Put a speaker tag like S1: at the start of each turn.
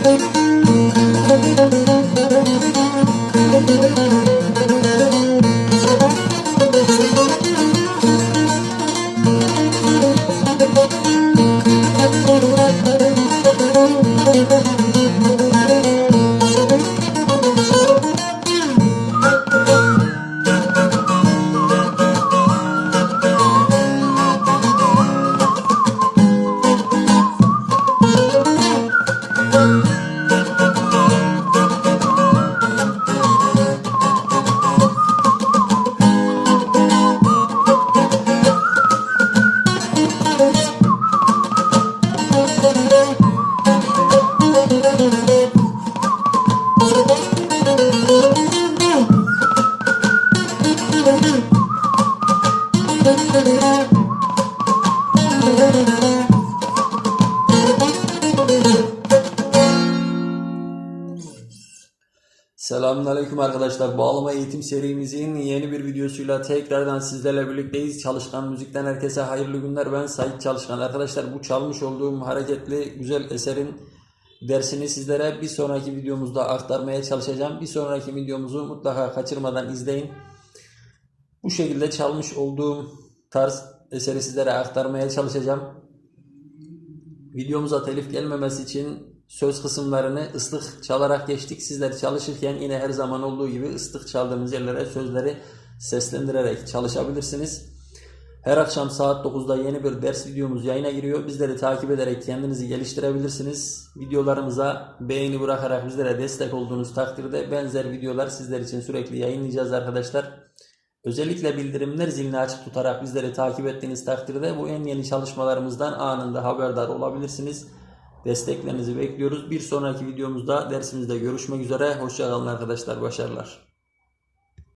S1: Müzik Selamünaleyküm arkadaşlar. Bağlama eğitim serimizin yeni bir videosuyla tekrardan sizlerle birlikteyiz. Çalışkan Müzik'ten herkese hayırlı günler. Ben Sait Çalışkan. Arkadaşlar bu çalmış olduğum hareketli güzel eserin dersini sizlere bir sonraki videomuzda aktarmaya çalışacağım. Bir sonraki videomuzu mutlaka kaçırmadan izleyin. Bu şekilde çalmış olduğum tarz eseri sizlere aktarmaya çalışacağım. Videomuza telif gelmemesi için söz kısımlarını ıslık çalarak geçtik. Sizler çalışırken yine her zaman olduğu gibi ıslık çaldığımız yerlere sözleri seslendirerek çalışabilirsiniz. Her akşam saat 9'da yeni bir ders videomuz yayına giriyor. Bizleri takip ederek kendinizi geliştirebilirsiniz. Videolarımıza beğeni bırakarak bizlere destek olduğunuz takdirde benzer videolar sizler için sürekli yayınlayacağız arkadaşlar. Özellikle bildirimler zilini açık tutarak bizleri takip ettiğiniz takdirde bu en yeni çalışmalarımızdan anında haberdar olabilirsiniz. Desteklerinizi bekliyoruz. Bir sonraki videomuzda dersimizde görüşmek üzere. Hoşçakalın arkadaşlar. Başarılar.